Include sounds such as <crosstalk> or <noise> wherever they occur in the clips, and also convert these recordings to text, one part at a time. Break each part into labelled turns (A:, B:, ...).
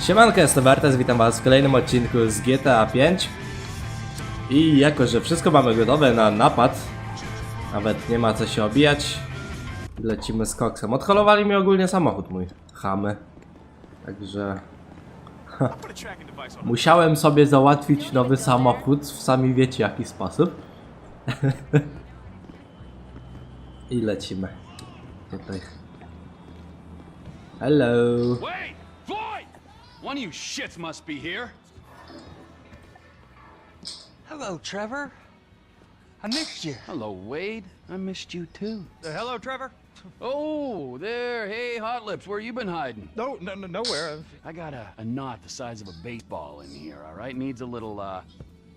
A: Siemanko, jestem Bartes, witam was w kolejnym odcinku z GTA 5 I jako, że wszystko mamy gotowe na napad Nawet nie ma co się obijać Lecimy z koksem. Odholowali mi ogólnie samochód mój Chamy. Także Musiałem sobie załatwić nowy samochód w sami wiecie jaki sposób. <laughs> I lecimy. Tutaj. Hello!
B: One of you shits must be here.
C: Hello, Trevor. I missed you.
B: Hello, Wade. I missed you too.
C: Uh, hello, Trevor.
B: Oh, there. Hey, Hot Lips, where you been hiding?
C: No, no, no nowhere.
B: I got a, a knot the size of a baseball in here, all right? Needs a little, uh,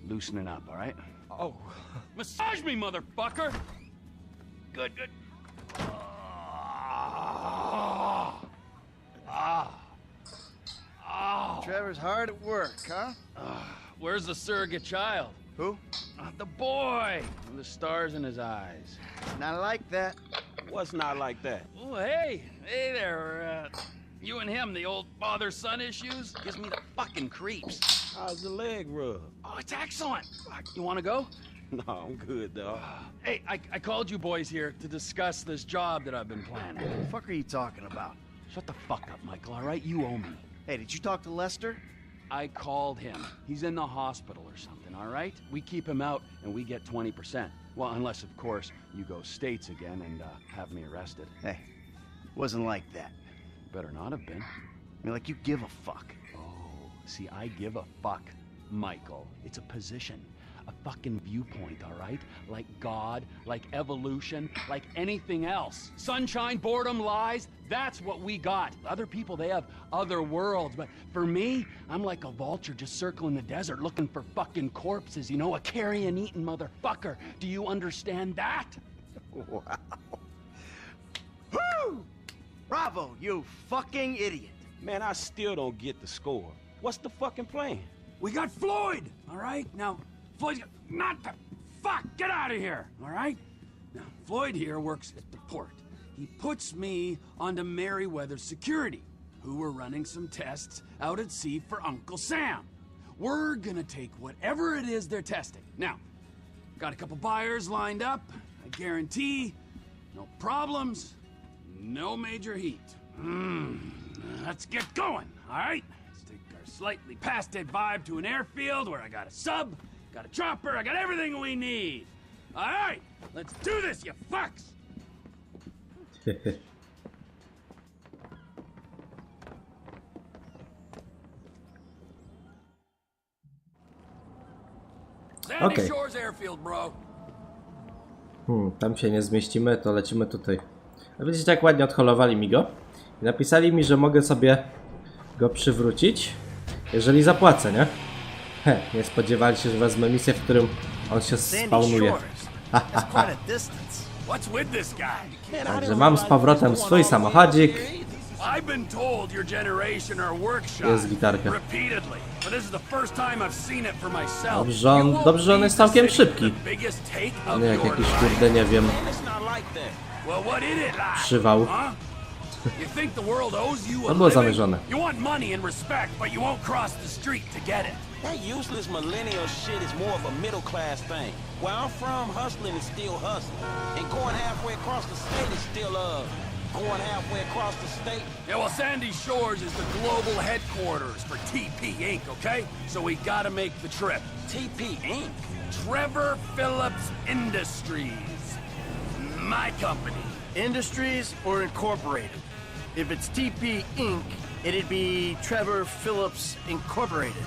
B: loosening up, all right?
C: Oh,
B: Massage me, motherfucker! Good, good. Ah. Ah. Ah.
D: Trevor's hard at work, huh?
B: Where's the surrogate child?
D: Who?
B: Uh, the boy! With the stars in his eyes.
D: Not like that.
E: What's not like that?
B: Oh, hey, hey there. Uh, you and him, the old father-son issues, gives me the fucking creeps.
E: How's the leg rub?
B: Oh, it's excellent. Uh, You want to go? <laughs>
E: No, I'm good, dog.
B: Hey, I, I called you boys here to discuss this job that I've been planning.
D: What the fuck are you talking about?
B: Shut the fuck up, Michael. All right, you owe me.
D: Hey, did you talk to Lester?
B: I called him. He's in the hospital or something. All right, we keep him out and we get twenty percent. Well, unless of course you go states again and uh, have me arrested.
D: Hey, wasn't like that.
B: Better not have been.
D: I mean, like you give a fuck.
B: Oh, see, I give a fuck, Michael. It's a position, a fucking viewpoint, all right? Like God, like evolution, like anything else. Sunshine, boredom, lies, that's what we got. Other people, they have other worlds, but for me, I'm like a vulture just circling the desert looking for fucking corpses, you know, a carrion eating motherfucker. Do you understand that? <laughs>
D: Wow. Woo! Bravo, you fucking idiot.
E: Man, I still don't get the score. What's the fucking plan?
B: We got Floyd, all right? Now, Floyd's got, not the, fuck, get out of here, all right? Now, Floyd here works at the port. He puts me onto Merryweather Security, who were running some tests out at sea for Uncle Sam. We're gonna take whatever it is they're testing. Now, got a couple buyers lined up. I guarantee no problems, no major heat. Mm, let's get going, all right? Let's take our slightly past dead vibe to an airfield where I got a sub, got a chopper, I got everything we need. All right, let's do this, you fucks! <laughs> Sandy
A: Okay.
B: Shores Airfield, bro.
A: Hmm, tam się nie zmieścimy, to lecimy tutaj. A widzicie jak ładnie odholowali mi go? I napisali mi, że mogę sobie go przywrócić, jeżeli zapłacę, nie? He, nie spodziewali się, że wezmę misję, w którym on się spawnuje. <laughs> Także mam z powrotem swój samochodzik. Jest gitarka. Dobrze, on- dobrze, że on jest całkiem szybki. Nie jak
B: your
A: jakiś kurde, nie wiem, przywał. To było zamierzone.
B: You want money and respect, but you won't cross the street to get it.
E: That useless millennial shit is more of a middle class thing. Where I'm from, hustling is still hustling. And going halfway across the state is still, uh, going halfway across the state.
B: Yeah, well, Sandy Shores is the global headquarters for TP Inc., okay? So we gotta make the trip.
E: TP Inc.
B: Trevor Phillips Industries. My company.
D: Industries or Incorporated? If it's TP Inc., it'd be Trevor Phillips Incorporated.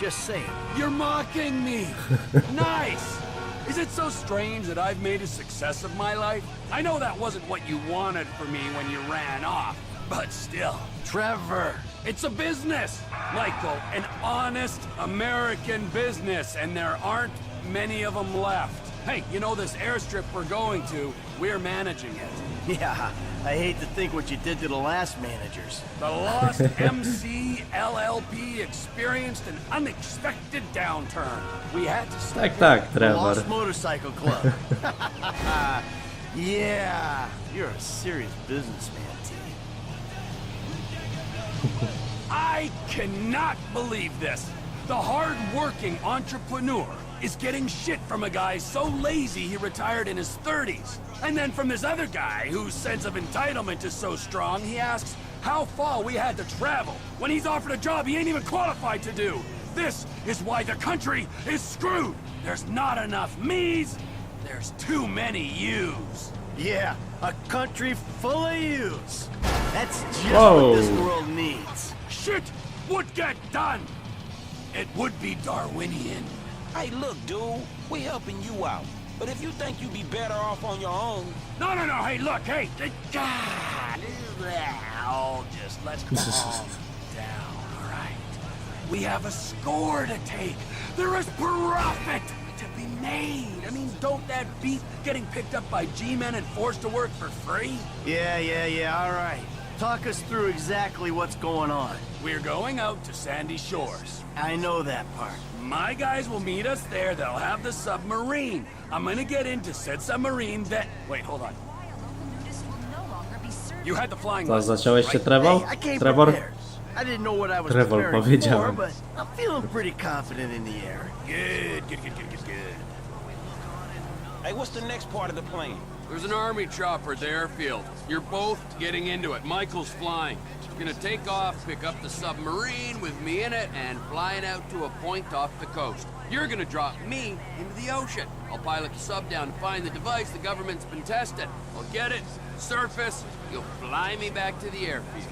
D: Just saying.
B: You're mocking me. <laughs> nice. Is it so strange that I've made a success of my life? I know that wasn't what you wanted for me when you ran off, but still. Trevor, it's a business. Michael, an honest American business, and there aren't many of them left. Hey, you know this airstrip we're going to, we're managing it. <laughs>
D: Yeah, I hate to think what you did to the last managers.
B: The Lost <laughs> MC LLP experienced an unexpected downturn. We had to step
A: Tak, tak,
D: The Lost Motorcycle Club. <laughs> yeah, you're a serious businessman, T.
B: I I cannot believe this. The hard-working entrepreneur is getting shit from a guy so lazy he retired in his 30s. And then from this other guy whose sense of entitlement is so strong, he asks how far we had to travel when he's offered a job he ain't even qualified to do. This is why the country is screwed. There's not enough me's, there's too many you's.
D: Yeah, a country full of yous. That's just
A: Whoa.
D: what this world needs.
B: Shit would get done. It would be Darwinian.
E: Hey, look, dude, We're helping you out. But if you think you'd be better off on your own,
B: No, no, no. Hey, look. Hey, th- God. Oh, just let's calm down, all right? We have a score to take. There is profit to be made. I mean, don't that beat getting picked up by G-men and forced to work for free?
D: Yeah, yeah, yeah, all right. Talk us through exactly what's going on.
B: We're going out to Sandy Shores.
D: I know that part.
B: My guys will meet us there. They'll have the submarine. I'm gonna get into said submarine that... Wait, hold on. You had the flying
A: Co,
B: lessons,
A: zacząłeś się? Trevor?
D: Hey, I came
A: Trevor?
D: I didn't know what I was
A: Trevor,
D: preparing
A: powiedziałem.
D: for, but I'm feeling pretty confident in the air.
B: Good, good, good, good, good, good.
E: hey, what's the next part of the plan?
B: There's an army chopper at the airfield. You're both getting into it. Michael's flying. He's gonna take off, pick up the submarine with me in it, and flying out to a point off the coast. You're gonna drop me into the ocean. I'll pilot the sub down to find the device the government's been testing. I'll get it, surface, you'll fly me back to the airfield.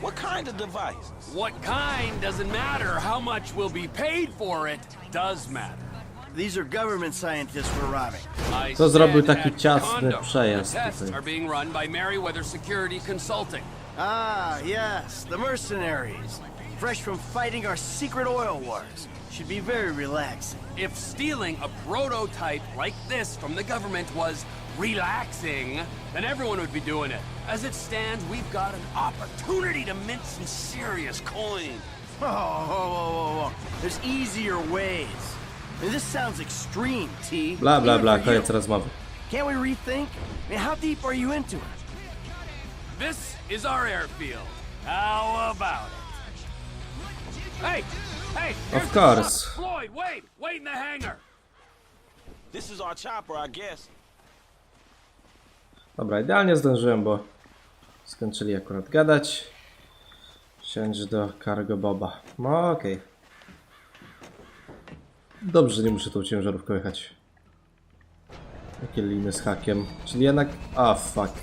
E: What kind of device?
B: What kind doesn't matter. How much will be paid for it does matter.
D: These are government scientists we're robbing.
B: I
A: Co zrobił
B: said
A: taki ciasny
B: Condo.
A: przejazd
B: The tests
A: tutaj?
B: are being run by Merryweather Security Consulting.
D: Ah, yes, the mercenaries. Fresh from fighting our secret oil wars. Should be very relaxing.
B: If stealing a prototype like this from the government was relaxing, then everyone would be doing it. As it stands, we've got an opportunity to mint some serious coin. <laughs>
D: Oh, whoa, whoa, whoa, whoa. There's easier ways. This sounds extreme, T.
A: Bla bla bla, koniec rozmowy.
D: Can't we rethink? I mean, how deep are you into it?
B: This is our airfield. How about it? Hey, hey! the
A: course.
B: Floyd, wait! Wait in the hangar!
E: This is our chopper, I guess.
A: Dobra, idealnie zdążyłem, bo skończyli akurat gadać. Wsiąść do Cargo Boba. No okej. Dobrze, że nie muszę tą ciężarówką jechać. Takie liny z hakiem. Czyli jednak... A, fuck.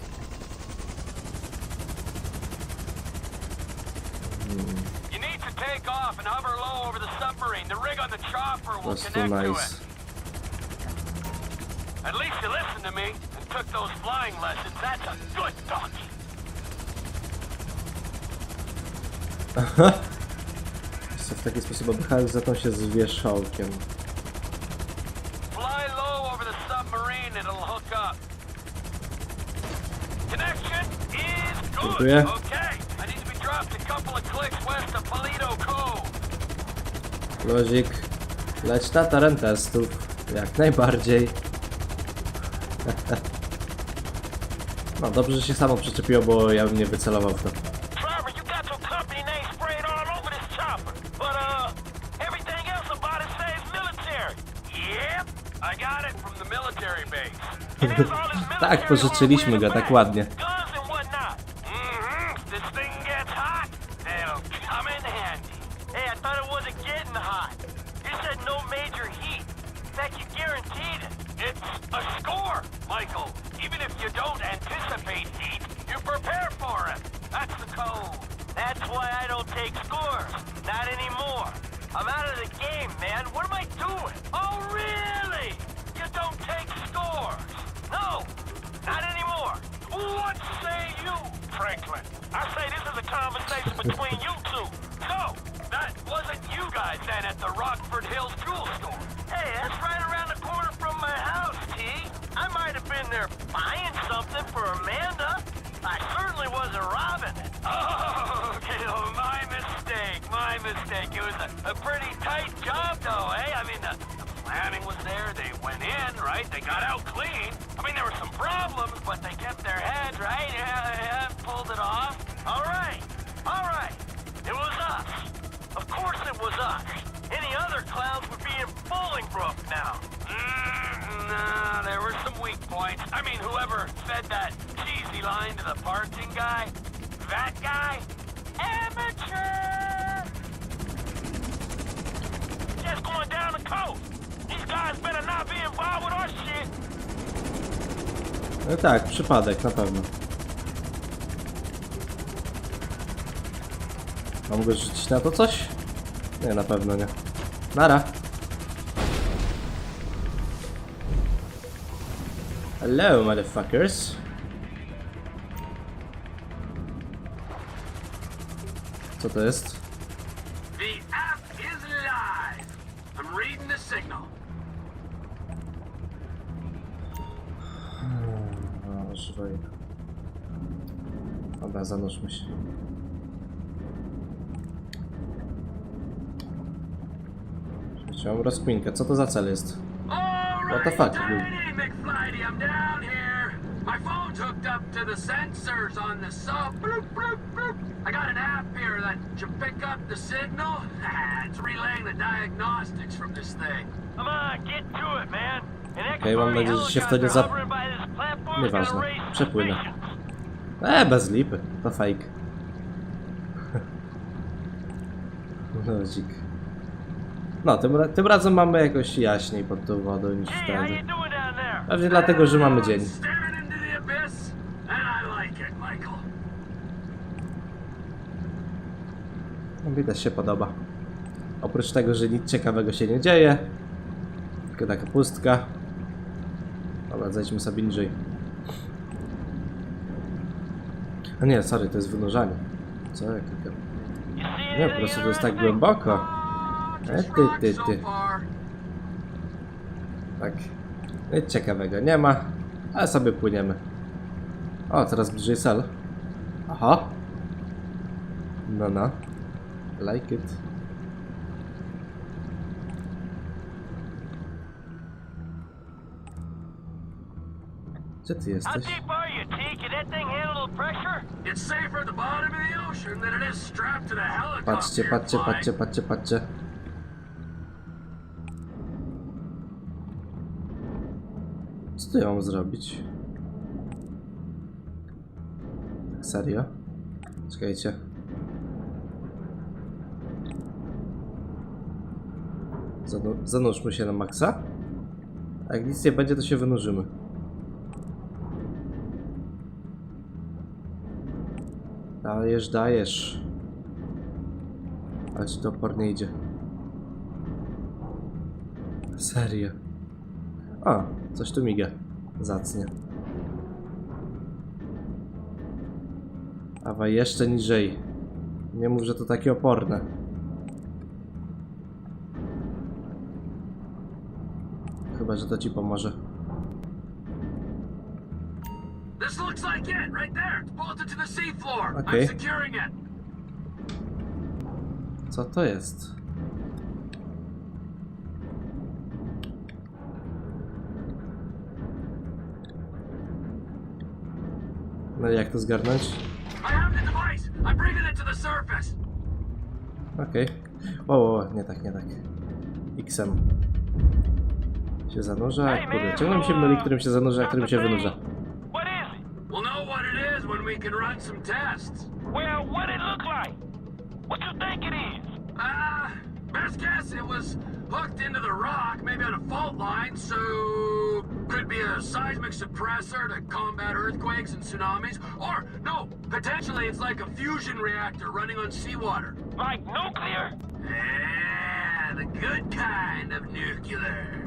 F: You need to
A: nice.
F: it. At least you listened to me and took those flying lessons. That's a good donkey. <laughs>
A: Co w taki sposób objechałem za tą się z wierzchołkiem.
F: Fly low over the submarine, it'll hook up. Connection is good.
A: Dziękuję.
F: Okay, I need to be dropped a couple of clicks west of Polito Cove.
A: Lozik. Leć na teren testów. Jak najbardziej. <laughs> No dobrze, że się samo przyczepiło, bo ja bym nie wycelował w to.
F: Trevor, you got some company name sprayed all over this chopper. But, uh, everything else about it says military. Yep, I got it from the military base. And there's all this military
A: Tak, pożyczyliśmy go, tak ładnie.
F: Between
A: No tak, przypadek, na pewno. A mogę rzucić na to coś? Nie, na pewno nie. Nara. Hello, motherfuckers. Co to jest?
B: The app is live. I'm reading the signal.
A: Żwaj. Dobra, zanurzmy się. Chciałem rozkminkę. Co to za cel jest? What the fuck,
B: McFlighty, I'm down here. My phone's hooked up to the sensors on the sub. Bloop, bloop, bloop. I got an app here that should pick up the signal. <laughs> it's relaying the diagnostics from this thing.
F: Come on, get to it, man. An
A: Okej, mam nadzieję, że się w to nie Nieważne. Przepłynę. E, bez lipy. To fake. Lodzik. No, tym, tym razem mamy jakoś jaśniej pod tą wodą niż wtedy. Pewnie dlatego, że mamy dzień. No, Widać się podoba. Oprócz tego, że nic ciekawego się nie dzieje. Tylko taka pustka. Dobra, zejdźmy sobie niżej. A nie, sorry, to jest wynurzanie. Co? Jakie to... Nie, po prostu to jest tak głęboko. E, ty, ty, ty. Tak. Nic ciekawego nie ma, ale sobie płyniemy. O, teraz bliżej cel. Aha. No, no. Like it. Gdzie ty jesteś? Patrzcie, patrzcie, patrzcie, patrzcie, patrzcie. Co tu ja mam zrobić? Serio? Czekajcie. Zanu zanurzmy się na maksa. A jak nic nie będzie, to się wynurzymy. Dajesz, dajesz. Ale to opornie idzie. Serio. O, coś tu miga. Zacnie. Awa jeszcze niżej. Nie mów, że to takie oporne. Chyba, że to ci pomoże.
B: Like it, right there. It's bolted to the seafloor.
A: Okay.
B: I'm securing it.
A: Co to jest? No i jak to zgarnąć?
B: I have the device. I'm bringing it to the surface.
A: Okej. O, o, nie tak, nie tak. Xem. Się zanurza. Kurde, ciągle mi się myli, którym się zanurza, a którym się wynurza.
B: When we can run some tests.
F: Well, what it look like? What you think it is?
B: Ah, best guess it was hooked into the rock, maybe on a fault line, so could be a seismic suppressor to combat earthquakes and tsunamis. Or, no, potentially it's like a fusion reactor running on seawater.
F: Like nuclear?
B: Yeah, the good kind of nuclear.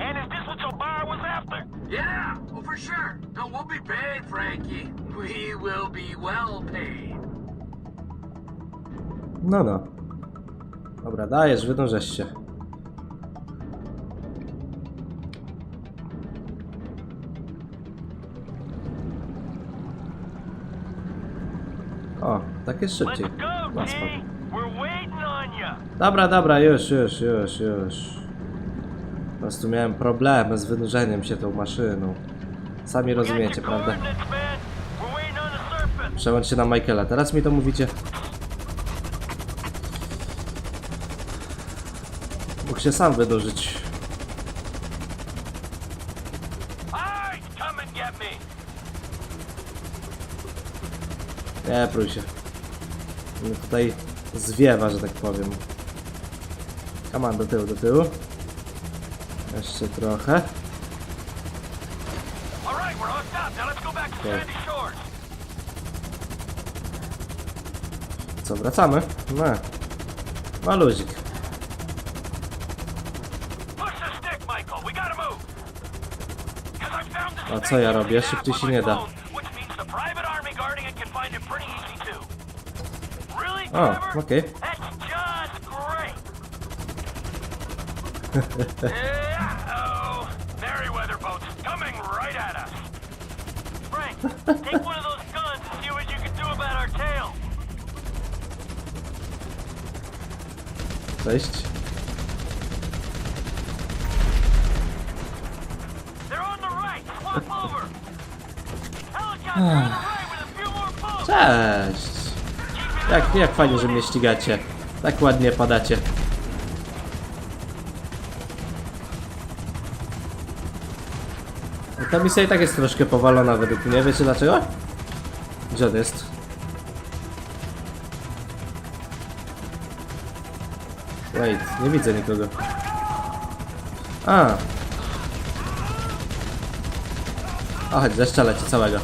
F: And is this what your buyer was after?
B: Yeah, well, for sure. No, we'll be paid, Frankie. We will be well paid.
A: No, no. Dobra, dajesz, wynurzasz się. O, tak jest szybciej. Dobra, dobra, już, już, już, już prostu miałem problemy z wynurzeniem się tą maszyną. Sami rozumiecie, prawda? Przełącz się na Michaela. Teraz mi to mówicie. Mógł się sam
F: wydurzyć.
A: Nie, prój się. Mnie tutaj zwiewa, że tak powiem. Come on, do tyłu, do tyłu. Jeszcze trochę. Okay. Co, wracamy? No.
F: Found this
A: A co ja robię? Szybciej się nie da.
F: phone, Which means <laughs> the private army guarding it can find it pretty easy too. Really,
A: O,
F: Trevor?
A: okej.
F: That's just great. Yeah-oh. Merryweather boats coming right at us. Frank,
A: Cześć. Cześć. Jak, jak fajnie, że mnie ścigacie. Tak ładnie padacie. Ta misja i tak jest troszkę powalona według mnie. Wiecie dlaczego? Gdzie on jest? Wait, nie widzę nikogo. A. O, chodź, zeszczelę całego.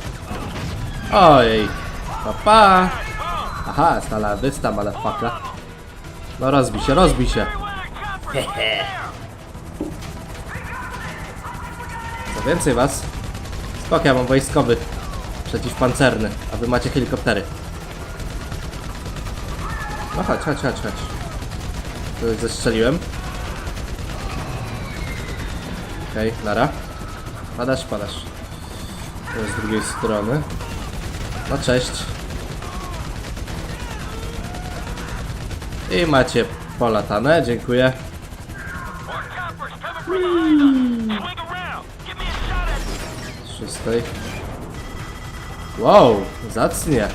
A: Ojej. Pa, pa. Aha, stala wysta, motherfucker. No rozbij się, rozbij się. Co więcej was? Spoko, ja mam wojskowy. Przeciwpancerny, a wy macie helikoptery. No chodź, chodź, chodź, chodź. Już zestrzeliłem. Okej, okay, nara. Padasz, padasz. To z drugiej strony. No cześć. I macie polatane, dziękuję.
F: More at
A: Szóstej. Wow, zacnie.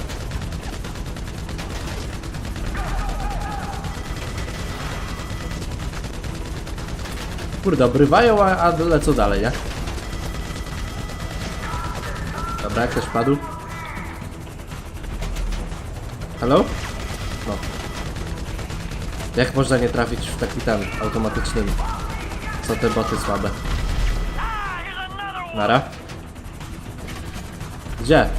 A: Kurde, obrywają, a, a lecą dalej, nie? Dobra, ktoś padł. Halo? No. Jak można nie trafić w taki ten automatycznym? Co te boty słabe? Nara. Gdzie?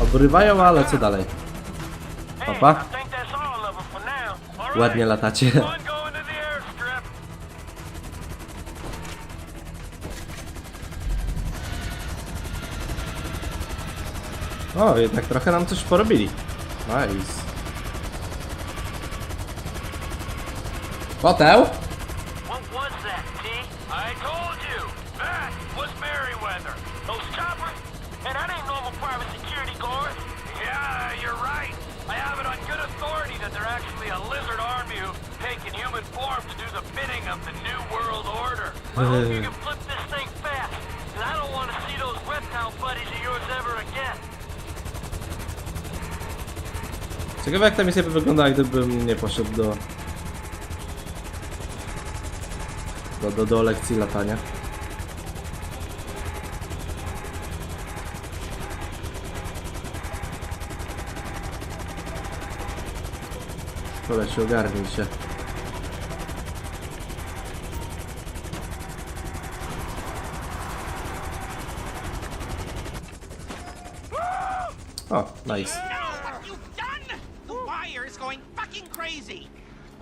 A: Obrywają, ale co dalej? Papa? Ładnie latacie. O, jednak trochę nam coś porobili. Nice. Poteł?
F: What was that, T? I told you. That was Merryweather. Those choppers? And that ain't normal private security guard. Yeah, you're right. I have it on good authority that they're actually a lizard army who've taken human form to do the bidding of the New World Order. I hope you can flip this thing fast, 'cause I don't want to see those reptile buddies of yours ever again.
A: Ciekawe jak ta misja by wyglądała, gdybym nie poszedł do... Do, do, do lekcji latania. Koleś, ogarnij się. O, nice.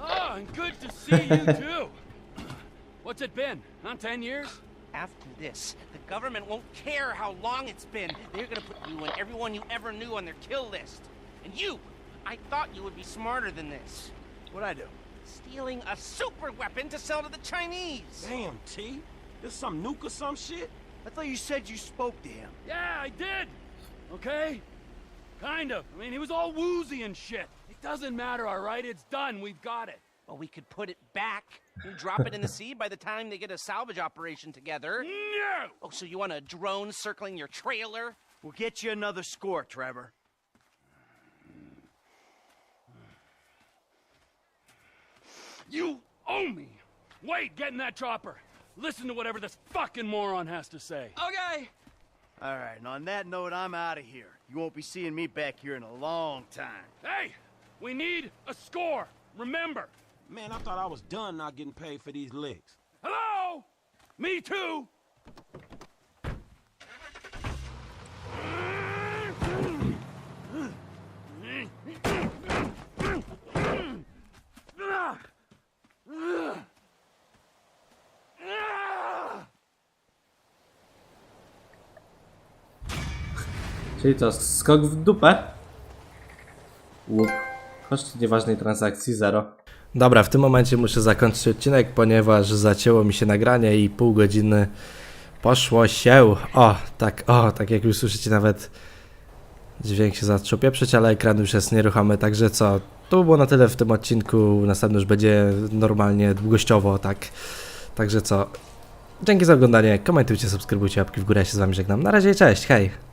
B: Oh, and good to see you too. What's it been? Not Ten years?
G: After this, the government won't care how long it's been. They're gonna put you and everyone you ever knew on their kill list. And you! I thought you would be smarter than this.
D: What'd I do?
G: Stealing a super weapon to sell to the Chinese!
E: Damn, T. This some nuke or some shit?
D: I thought you said you spoke to him.
B: Yeah, I did. Okay? Kind of. I mean, he was all woozy and shit. It doesn't matter, all right? It's done. We've got it.
G: Well, we could put it back and drop it in the sea by the time they get a salvage operation together.
B: No!
G: Oh, so you want a drone circling your trailer?
D: We'll get you another score, Trevor.
B: You owe me. Wait, get in that chopper. listen to whatever this fucking moron has to say.
C: Okay.
D: All right, and on that note, I'm out of here. You won't be seeing me back here in a long time.
B: Hey, we need a score. Remember.
E: Man, I thought I was done not getting paid for these licks.
B: Hello? Me too.
A: Czyli to skok w dupę. Łup. Koszt nieważnej transakcji 0. Dobra, w tym momencie muszę zakończyć odcinek, ponieważ zacięło mi się nagranie i pół godziny poszło się. O, tak, o, tak jak już słyszycie nawet dźwięk się zaczął pieprzyć, ale ekran już jest nieruchomy, także co, to było na tyle w tym odcinku, następny już będzie normalnie, długościowo, tak. Także co, dzięki za oglądanie, komentujcie, subskrybujcie, łapki w górę, ja się z wami żegnam, na razie, cześć, hej!